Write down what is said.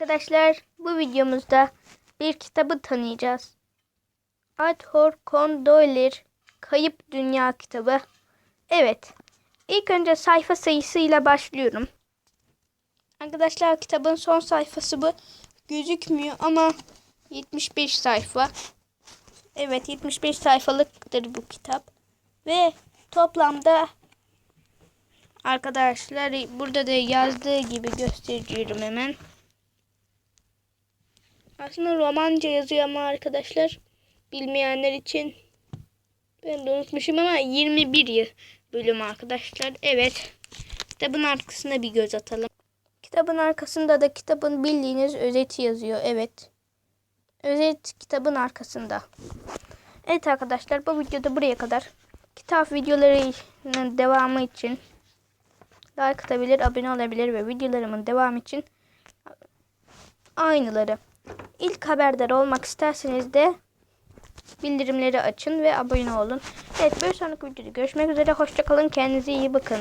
Arkadaşlar bu videomuzda bir kitabı tanıyacağız. Arthur Conan Doyle Kayıp Dünya kitabı. Evet. İlk önce sayfa sayısıyla başlıyorum. Arkadaşlar kitabın son sayfası bu. Gözükmüyor ama 75 sayfa. Evet 75 sayfalıktır bu kitap. Ve toplamda arkadaşlar burada da yazdığı gibi gösteriyorum hemen. Aslında romanca yazıyor ama arkadaşlar bilmeyenler için ben de unutmuşum ama 21 yıl bölüm arkadaşlar. Evet. Kitabın arkasına bir göz atalım. Kitabın arkasında da kitabın bildiğiniz özeti yazıyor. Evet. Özet kitabın arkasında. Evet arkadaşlar bu videoda buraya kadar. Kitap videolarının devamı için like atabilir, abone olabilir ve videolarımın devamı için aynıları. İlk haberdar olmak isterseniz de bildirimleri açın ve abone olun. Evet bir sonraki videoda görüşmek üzere. Hoşçakalın. Kendinize iyi bakın.